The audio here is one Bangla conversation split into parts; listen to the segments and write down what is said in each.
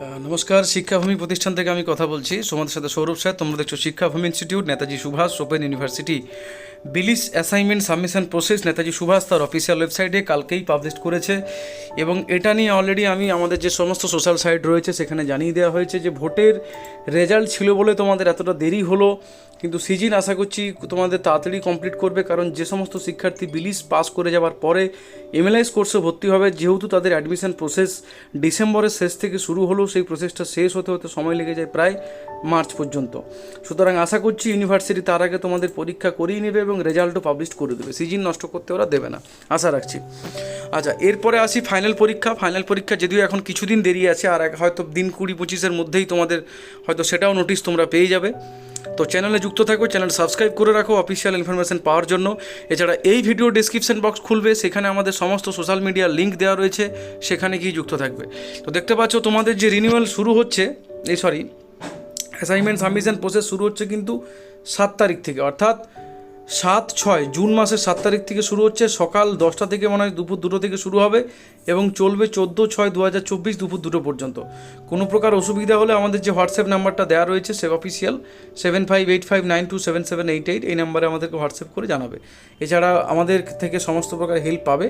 নমস্কার। শিক্ষাভূমি প্রতিষ্ঠান থেকে আমি কথা বলছি। তোমাদের সাথে সৌরভ স্যার, তোমরা দেখছ Shikshabhumi institute, Netaji Subhas, open university. BLIS assignment submission process, Netaji Subhas তার অফিসিয়াল ওয়েবসাইটে কালকেই পাবলিশ করেছে। এবং এটা নিয়ে অলরেডি আমি আমাদের যে সমস্ত সোশ্যাল সাইট রয়েছে, সেখানে জানিয়ে দেওয়া হয়েছে যে ভোটের রেজাল্ট ছিল বলে তোমাদের এতটা দেরি হলো। কিন্তু সিজিন আশা করছি তোমাদের তাড়াতাড়ি কমপ্লিট করবে, কারণ যে সমস্ত শিক্ষার্থী বিলিস পাস করে যাওয়ার পরে এমএলআইস কোর্সে ভর্তি হবে, যেহেতু তাদের অ্যাডমিশন প্রসেস ডিসেম্বরের শেষ থেকে শুরু হলেও সেই প্রসেসটা শেষ হতে হতে সময় লেগে যায় প্রায় মার্চ পর্যন্ত। সুতরাং আশা করছি ইউনিভার্সিটি তার আগে তোমাদের পরীক্ষা করিয়ে নেবে এবং রেজাল্টও পাবলিশ করে দেবে। সিজিন নষ্ট করতে ওরা দেবে না, আশা রাখছি। আচ্ছা এরপরে আসি ফাইনাল পরীক্ষা। ফাইনাল পরীক্ষা যদিও এখন কিছুদিন দেরি আছে, আর হয়তো দিন কুড়ি পঁচিশের মধ্যেই তোমাদের হয়তো সেটাও নোটিশ তোমরা পেয়ে যাবে। তো চ্যানেলে যুক্ত থাকো, চ্যানেল সাবস্ক্রাইব করে রাখো অফিসিয়াল ইনফরমেশন পাওয়ার জন্য। এছাড়া এই ভিডিও ডিসক্রিপশন বক্স খুলবে, সেখানে আমাদের সমস্ত সোশ্যাল মিডিয়ার লিঙ্ক দেওয়া রয়েছে, সেখানে গিয়ে যুক্ত থাকবে। তো দেখতে পাচ্ছ, তোমাদের যে রিনিউয়াল শুরু হচ্ছে, এই সরি অ্যাসাইনমেন্ট সাবমিশন প্রসেস শুরু হচ্ছে কিন্তু সাত তারিখ থেকে, অর্থাৎ সাত ছয়, জুন মাসের সাত তারিখ থেকে শুরু হচ্ছে। সকাল দশটা থেকে মনে হয় দুপুর দুটো থেকে শুরু হবে এবং চলবে চোদ্দ ছয় দু হাজার চব্বিশ দুপুর দুটো পর্যন্ত। কোনো প্রকার অসুবিধা হলে আমাদের যে হোয়াটসঅ্যাপ নাম্বারটা দেওয়া রয়েছে save official seven five eight five nine two seven seven eight eight এই নাম্বারে আমাদেরকে হোয়াটসঅ্যাপ করে জানাবে। এছাড়া আমাদের থেকে সমস্ত প্রকার হেল্প পাবে।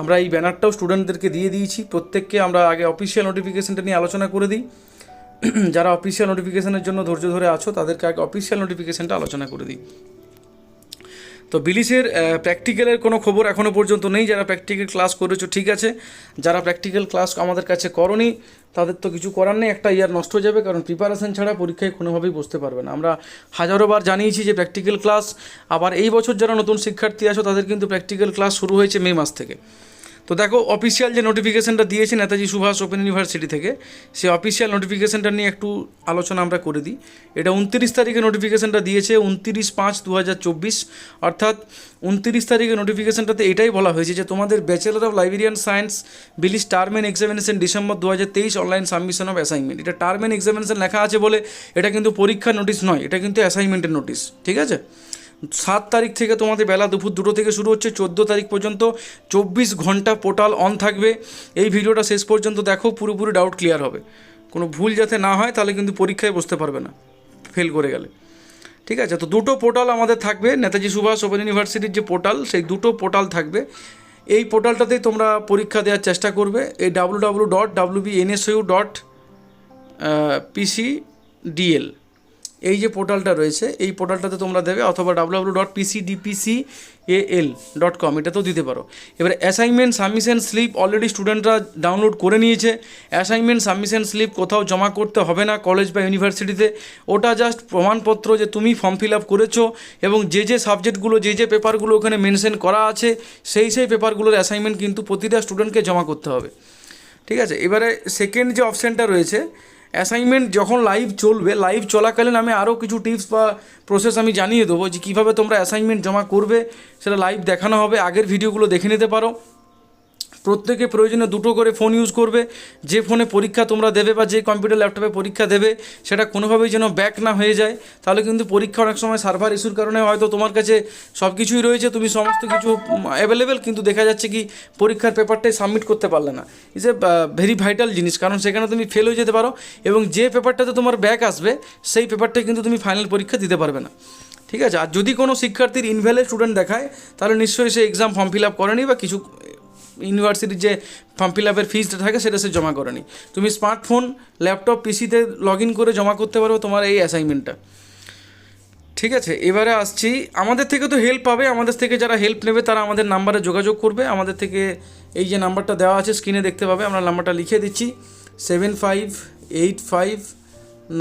আমরা এই ব্যানারটাও স্টুডেন্টদেরকে দিয়ে দিয়েছি। প্রত্যেককে আমরা আগে অফিসিয়াল নোটিফিকেশনটা নিয়ে আলোচনা করে দিই। যারা অফিসিয়াল নোটিফিকেশনের জন্য ধৈর্য ধরে আছো, তাদেরকে আগে অফিসিয়াল নোটিফিকেশনটা আলোচনা করে দিই। তো বিলিসের প্র্যাকটিক্যালের কোনো খবর এখনও পর্যন্ত নেই। যারা প্র্যাকটিক্যাল ক্লাস করেছ, ঠিক আছে। যারা প্র্যাকটিক্যাল ক্লাস আমাদের কাছে করনি, তাদের তো কিছু করার নেই। একটা ইয়ার নষ্ট হয়ে যাবে, কারণ প্রিপারেশান ছাড়া পরীক্ষায় কোনোভাবেই বসতে পারবে না। আমরা হাজারোবার জানিয়েছি যে প্র্যাকটিক্যাল ক্লাস আবার এই বছর যারা নতুন শিক্ষার্থী আছো, তাদের কিন্তু প্র্যাকটিক্যাল ক্লাস শুরু হয়েছে মে মাস থেকে। তো দেখো অফিসিয়াল যে নোটিফিকেশনটা দিয়েছে নেতাজি সুভাষ ওপেন ইউনিভার্সিটি থেকে, সে অফিসিয়াল নোটিফিকেশানটা নিয়ে একটু আলোচনা আমরা করে দিই। এটা উনত্রিশ তারিখে নোটিফিকেশানটা দিয়েছে উনত্রিশ পাঁচ দু অর্থাৎ উনত্রিশ তারিখে নোটিফিকেশানটাতে এটাই বলা হয়েছে যে, তোমাদের bachelor of librarian science BLIS term and examination December দু হাজার তেইশ অনলাইন সাবমিশন অফ অ্যাসাইনমেন্ট এটা টার্ম অ্যান্ড এক্সামিনেশন লেখা আছে বলে, এটা কিন্তু পরীক্ষার নোটিশ নয়, এটা কিন্তু অ্যাসাইনমেন্টের নোটিশ ঠিক আছে? সাত তারিখ থেকে তোমাদের বেলা দুপুর দুটো থেকে শুরু হচ্ছে, চোদ্দ তারিখ পর্যন্ত চব্বিশ ঘণ্টা পোর্টাল অন থাকবে। এই ভিডিওটা শেষ পর্যন্ত দেখো, পুরোপুরি ডাউট ক্লিয়ার হবে। কোনো ভুল যাতে না হয়, তাহলে কিন্তু পরীক্ষায় বসতে পারবে না ফেল করে গেলে। ঠিক আছে, তো দুটো পোর্টাল আমাদের থাকবে, নেতাজি সুভাষ ওপেন ইউনিভার্সিটির যে পোর্টাল, সেই দুটো পোর্টাল থাকবে। এই পোর্টালটাতেই তোমরা পরীক্ষা দেওয়ার চেষ্টা করবে, এই W W dot W B NSU dot PC DL এই যে পোর্টালটা রয়েছে, এই পোর্টালটাতে তোমরা দেবে অথবা W W dot PC DPC L dot com এটাতেও দিতে পারো। এবার অ্যাসাইনমেন্ট সাবমিশন স্লিপ অলরেডি স্টুডেন্টরা ডাউনলোড করে নিয়েছে। অ্যাসাইনমেন্ট সাবমিশন স্লিপ কোথাও জমা করতে হবে না কলেজ বা ইউনিভার্সিটিতে ওটা জাস্ট প্রমাণপত্র যে তুমি ফর্ম ফিল আপ করেছ এবং যে যে সাবজেক্টগুলো যে যে পেপারগুলো ওখানে মেনশন করা আছে, সেই সেই পেপারগুলোর অ্যাসাইনমেন্ট কিন্তু প্রতিটা স্টুডেন্টকে জমা করতে হবে। ঠিক আছে? এবারে সেকেন্ড যে অপশানটা রয়েছে অ্যাসাইনমেন্ট যখন লাইভ চলবে লাইভ চলাকালীন আমি আরও কিছু টিপস বা প্রসেস আমি জানিয়ে দেবো যে কীভাবে তোমরা অ্যাসাইনমেন্ট জমা করবে, সেটা লাইভ দেখানো হবে, আগের ভিডিওগুলো দেখে নিতে পারো। প্রত্যেকে প্রয়োজনে দুটো করে ফোন ইউজ করবে। যে ফোনে পরীক্ষা তোমরা দেবে বা যে কম্পিউটার ল্যাপটপে পরীক্ষা দেবে, সেটা কোনোভাবেই যেন ব্যাক না হয়ে যায়। তাহলে কিন্তু পরীক্ষা অনেক সময় সার্ভার ইস্যুর কারণে হয়তো তোমার কাছে সব কিছুই রয়েছে, তুমি সমস্ত কিছু অ্যাভেলেবেল কিন্তু দেখা যাচ্ছে কি পরীক্ষার পেপারটাই সাবমিট করতে পারলে না। ইজ এ ভেরি ভাইটাল জিনিস, কারণ সেখানে তুমি ফেল হয়ে যেতে পারো এবং যে পেপারটাতে তোমার ব্যাক আসবে, সেই পেপারটাই কিন্তু তুমি ফাইনাল পরীক্ষা দিতে পারবে না। ঠিক আছে? আর যদি কোনো শিক্ষার্থীর ইনভ্যালিড স্টুডেন্ট দেখায়, তাহলে নিশ্চয়ই সে এক্সাম ফর্ম ফিল আপ করেনি বা কিছু ইউনিভার্সিটির যে ফর্ম ফিল আপের ফিজটা থাকে, সেটা সে জমা করেনি। তুমি স্মার্টফোন ল্যাপটপ পিসিতে লগ ইন করে জমা করতে পারবে তোমার এই অ্যাসাইনমেন্টটা ঠিক আছে, এবারে আসছি। আমাদের থেকে তো হেল্প পাবে, আমাদের থেকে যারা হেল্প নেবে তারা আমাদের নাম্বারে যোগাযোগ করবে। আমাদের থেকে এই যে নাম্বারটা দেওয়া আছে স্ক্রিনে দেখতে পাবে, আমরা নাম্বারটা লিখে দিচ্ছি। Seven five eight five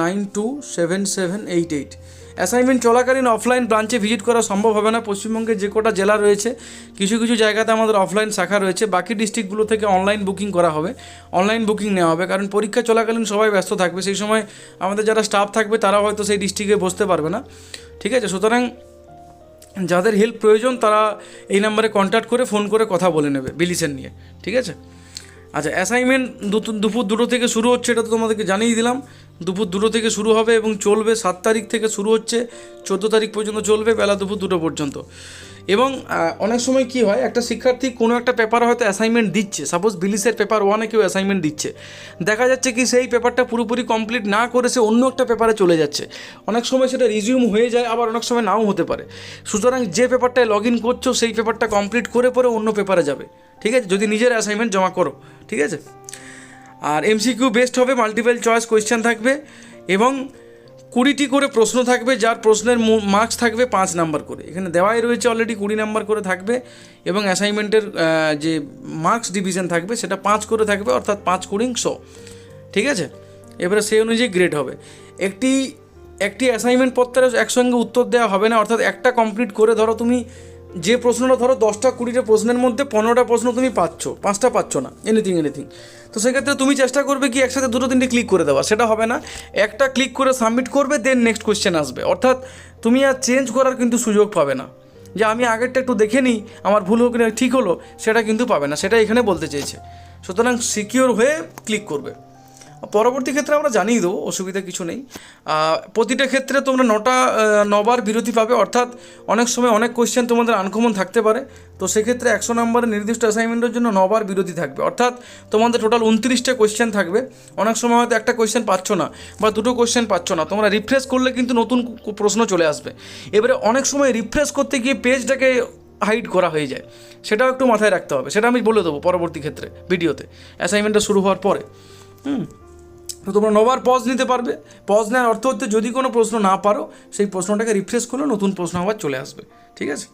nine two seven seven eight eight assignment চলাকালীন অফলাইন ব্রাঞ্চে ভিজিট করা সম্ভব হবে না। পশ্চিমবঙ্গের যে কটা জেলা রয়েছে, কিছু কিছু জায়গাতে আমাদের অফলাইন শাখা রয়েছে। বাকি ডিস্ট্রিক্টগুলো থেকে অনলাইন বুকিং করা হবে। অনলাইন বুকিং নেওয়া হবে। কারণ পরীক্ষা চলাকালীন সবাই ব্যস্ত থাকবে। সেই সময় আমাদের যারা স্টাফ থাকবে তারা হয়তো সেই ডিস্ট্রিক্টে বসতে পারবে না। ঠিক আছে? সুতরাং যাদের হেল্প প্রয়োজন, তারা এই নাম্বারে কন্ট্যাক্ট করে ফোন করে কথা বলে নেবে বিলিসেন নিয়ে। ঠিক আছে? আচ্ছা অ্যাসাইনমেন্ট দুপুর দুটো থেকে শুরু হচ্ছে, এটা তো তোমাদেরকে জানিয়ে দিলাম। দুপুর দুটো থেকে শুরু হবে এবং চলবে সাত তারিখ থেকে শুরু হচ্ছে, চোদ্দ তারিখ পর্যন্ত চলবে, বেলা দুপুর দুটো পর্যন্ত। এবং অনেক সময় কি হয়, একটা শিক্ষার্থী কোনো একটা পেপার হয়তো অ্যাসাইনমেন্ট দিচ্ছে। সাপোজ বিলিসের পেপার ওয়ানে কেউ অ্যাসাইনমেন্ট দিচ্ছে। দেখা যাচ্ছে কি সেই পেপারটা পুরোপুরি কমপ্লিট না করে সে অন্য একটা পেপারে চলে যাচ্ছে। অনেক সময় সেটা রিজিউম হয়ে যায়, আবার অনেক সময় নাও হতে পারে। সুতরাং যে পেপারটায় লগ ইন করছ, সেই পেপারটা কমপ্লিট করে পরে অন্য পেপারে যাবে। ঠিক আছে? যদি নিজের অ্যাসাইনমেন্ট জমা করো। ঠিক আছে? আর এমসিকিউ বেস্ট হবে মাল্টিপল চয়েস কোয়েশ্চেন থাকবে এবং কুড়িটি করে প্রশ্ন থাকবে, যার প্রশ্নের মার্কস থাকবে পাঁচ নাম্বার করে। এখানে দেওয়াই রয়েছে অলরেডি কুড়ি নাম্বার করে থাকবে এবং অ্যাসাইনমেন্টের যে মার্কস ডিভিশন থাকবে, সেটা পাঁচ করে থাকবে, অর্থাৎ পাঁচ কুড়ি শো। ঠিক আছে? এবারে সেই অনুযায়ী গ্রেড হবে। একটি একটি অ্যাসাইনমেন্ট পত্রে একসঙ্গে উত্তর দেওয়া হবে না, অর্থাৎ একটা কমপ্লিট করে ধরো তুমি যে প্রশ্নটা ধরো দশটা, কুড়িটা প্রশ্নের মধ্যে পনেরোটা প্রশ্ন তুমি পাচ্ছ, পাঁচটা পাচ্ছ না এনিথিং এনিথিং তো সেক্ষেত্রে তুমি চেষ্টা করবে কি একসাথে দুটো, তিনটে ক্লিক করে দেওয়া, সেটা হবে না। একটা ক্লিক করে সাবমিট করবে দেন নেক্সট কোয়েশ্চেন আসবে। অর্থাৎ তুমি আর চেঞ্জ করার কিন্তু সুযোগ পাবে না। যে আমি আগেরটা একটু দেখে নিই, আমার ভুল হোক না, ঠিক হলো, সেটা কিন্তু পাবে না, সেটা এখানে বলতে চেয়েছে। সুতরাং সিকিওর হয়ে ক্লিক করবে। পরবর্তী ক্ষেত্রে আমরা জানিয়ে দেবো, অসুবিধা কিছু নেই। প্রতিটা ক্ষেত্রে তোমরা নটা নবার বিরতি পাবে, অর্থাৎ অনেক সময় অনেক কোয়েশ্চেন তোমাদের আনকমন থাকতে পারে। তো সেক্ষেত্রে একশো নম্বরের নির্দিষ্ট অ্যাসাইনমেন্টের জন্য নবার বিরতি থাকবে। অর্থাৎ তোমাদের টোটাল উনত্রিশটা কোয়েশ্চেন থাকবে। অনেক সময় হয়তো একটা কোয়েশ্চেন পাচ্ছ না বা দুটো কোয়েশ্চেন পাচ্ছ না। তোমরা রিফ্রেশ করলে কিন্তু নতুন প্রশ্ন চলে আসবে। এবারে অনেক সময় রিফ্রেশ করতে গিয়ে পেজটাকে হাইড করা হয়ে যায়। সেটাও একটু মাথায় রাখতে হবে। সেটা আমি বলে দেবো পরবর্তী ক্ষেত্রে ভিডিওতে অ্যাসাইনমেন্টটা শুরু হওয়ার পরে। হুম? তো তোমরা নবার পজ নিতে পারবে। পজ নেওয়ার অর্থ হচ্ছে যদি কোনো প্রশ্ন না পারো, সেই প্রশ্নটাকে রিফ্রেশ করলে নতুন প্রশ্ন আবার চলে আসবে। ঠিক আছে?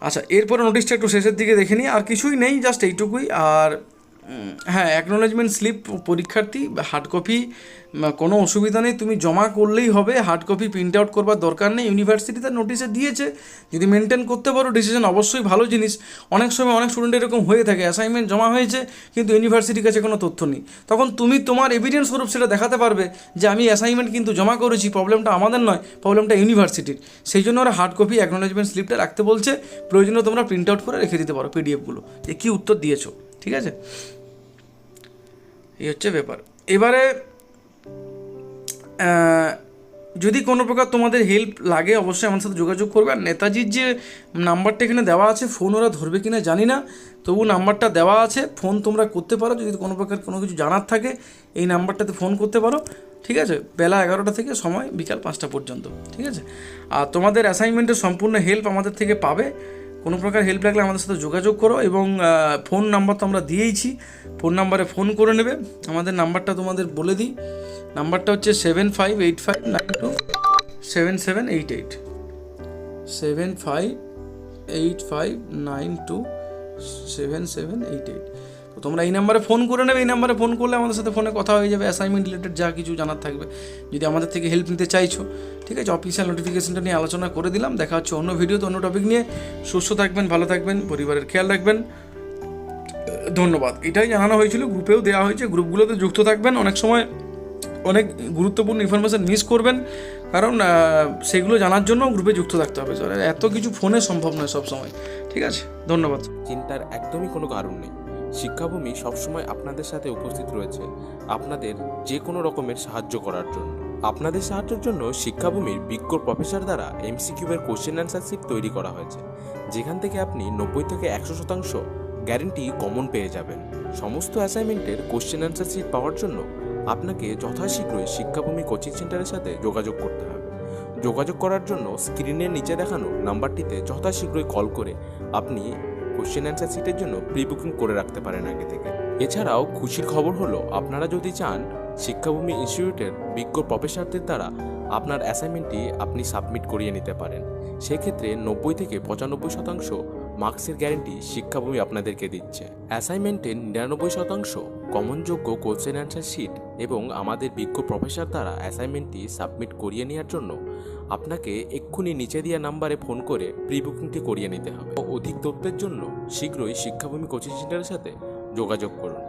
আচ্ছা এরপরে নোটিশটা একটু শেষের দিকে দেখে নিই। আর কিছুই নেই জাস্ট এইটুকুই। আর হ্যাঁ অ্যাকনোলেজমেন্ট স্লিপ পরীক্ষার্থী হার্ড কপি কোনো অসুবিধা নেই। তুমি জমা করলেই হবে হার্ড কপি প্রিন্ট আউট করবার দরকার নেই। ইউনিভার্সিটি তার নোটিশে দিয়েছে, যদি মেনটেন করতে পারো ডিসিশন অবশ্যই ভালো জিনিস। অনেক সময় অনেক স্টুডেন্ট এরকম হয়ে থাকে অ্যাসাইনমেন্ট জমা হয়েছে, কিন্তু ইউনিভার্সিটির কাছে কোনো তথ্য নেই। তখন তুমি তোমার এভিডেন্স স্বরূপ সেটা দেখাতে পারবে যে, আমি অ্যাসাইনমেন্ট কিন্তু জমা করেছি প্রবলেমটা আমাদের নয় প্রবলেমটা ইউনিভার্সিটির সেই জন্য ওরা হার্ড কপি অ্যাকনোলেজমেন্ট স্লিপটা রাখতে বলছে প্রয়োজনে তোমরা প্রিন্ট আউট করে রেখে দিতে পারো পিডিএফগুলো যে কী উত্তর দিয়েছ, ঠিক আছে? এই হচ্ছে ব্যাপার। এবারে যদি কোনো প্রকার তোমাদের হেল্প লাগে, অবশ্যই আমার সাথে যোগাযোগ করবে। আর নেতাজির যে নাম্বারটা এখানে দেওয়া আছে ফোন ওরা ধরবে কি না জানি না। তবু নাম্বারটা দেওয়া আছে ফোন তোমরা করতে পারো। যদি কোনো প্রকার কোনো কিছু জানার থাকে, এই নাম্বারটাতে ফোন করতে পারো। ঠিক আছে? বেলা এগারোটা থেকে সময় বিকাল পাঁচটা পর্যন্ত। ঠিক আছে? আর তোমাদের অ্যাসাইনমেন্টের সম্পূর্ণ হেল্প আমাদের থেকে পাবে। কোনো প্রকার হেল্প লাগলে আমাদের সাথে যোগাযোগ করো এবং ফোন নাম্বার তো আমরা দিয়েইছি। ফোন নাম্বারে ফোন করে নেবে। আমাদের নাম্বারটা তোমাদের বলে দিই। নাম্বারটা হচ্ছে seven five eight five nine two seven seven eight eight seven five eight five nine two seven seven eight eight তোমরা এই নাম্বারে ফোন করে নেবে, এই নাম্বারে ফোন করলে আমাদের সাথে ফোনে কথা হয়ে যাবে অ্যাসাইনমেন্ট রিলেটেড যা কিছু জানার থাকবে। যদি আমাদের থেকে হেল্প নিতে চাইছো, ঠিক আছে? অফিসিয়াল নোটিফিকেশনটা নিয়ে আলোচনা করে দিলাম, দেখা হচ্ছে অন্য ভিডিওতে অন্য টপিক নিয়ে। সুস্থ থাকবেন, ভালো থাকবেন, পরিবারের খেয়াল রাখবেন। ধন্যবাদ। এটাই জানানো হয়েছিল গ্রুপেও দেওয়া হয়েছে গ্রুপগুলোতে যুক্ত থাকবেন। অনেক সময় অনেক গুরুত্বপূর্ণ ইনফরমেশান মিস করবেন, কারণ সেগুলো জানার জন্য গ্রুপে যুক্ত থাকতে হবে। স্যার এত কিছু ফোনে সম্ভব নয় সব সময় ঠিক আছে? ধন্যবাদ। চিন্তার একদমই কোনো কারণ নেই। শিক্ষাভূমি সবসময় আপনাদের সাথে উপস্থিত রয়েছে আপনাদের যে কোনো রকমের সাহায্য করার জন্য। আপনাদের সাহায্যের জন্য শিক্ষাভূমির বিজ্ঞ প্রফেসর দ্বারা এমসিকিউবের কোশ্চেন অ্যান্সার শিট তৈরি করা হয়েছে, যেখান থেকে আপনি নব্বই থেকে একশো শতাংশ গ্যারেন্টি কমন পেয়ে যাবেন। সমস্ত অ্যাসাইনমেন্টের কোশ্চেন অ্যান্সার শিট পাওয়ার জন্য আপনাকে যথাশীঘ্রই শিক্ষাভূমি কোচিং সেন্টারের সাথে যোগাযোগ করতে হবে। যোগাযোগ করার জন্য স্ক্রিনের নিচে দেখানো নাম্বারটিতে যথাশীঘ্রই কল করে আপনি কোশ্চেন অ্যান্সার সিটের জন্য প্রি বুকিং করে রাখতে পারেন আগে থেকে। এছাড়াও খুশির খবর হলো, আপনারা যদি চান, শিক্ষাভূমি ইনস্টিটিউটের বিজ্ঞ প্রফেসরদের দ্বারা আপনার অ্যাসাইনমেন্টটি আপনি সাবমিট করিয়ে নিতে পারেন। সেক্ষেত্রে নব্বই থেকে পঁচানব্বই শতাংশ মার্কসের গ্যারেন্টি শিক্ষাভূমি আপনাদেরকে দিচ্ছে। অ্যাসাইনমেন্টের নিরানব্বই শতাংশ কমনযোগ্য কোশ্চেন অ্যান্সার শিট এবং আমাদের বিজ্ঞ প্রফেসর দ্বারা অ্যাসাইনমেন্টটি সাবমিট করিয়ে নেওয়ার জন্য আপনাকে এক্ষুনি নিচে দেওয়া নাম্বারে ফোন করে প্রি বুকিংটি করিয়ে নিতে হবে। অধিক তথ্যের জন্য শীঘ্রই শিক্ষাভূমি কোচিং সেন্টারের সাথে যোগাযোগ করুন।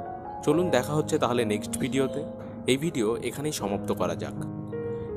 চলুন দেখা হচ্ছে তাহলে নেক্সট ভিডিওতে। এই ভিডিও এখানেই সমাপ্ত করা যাক।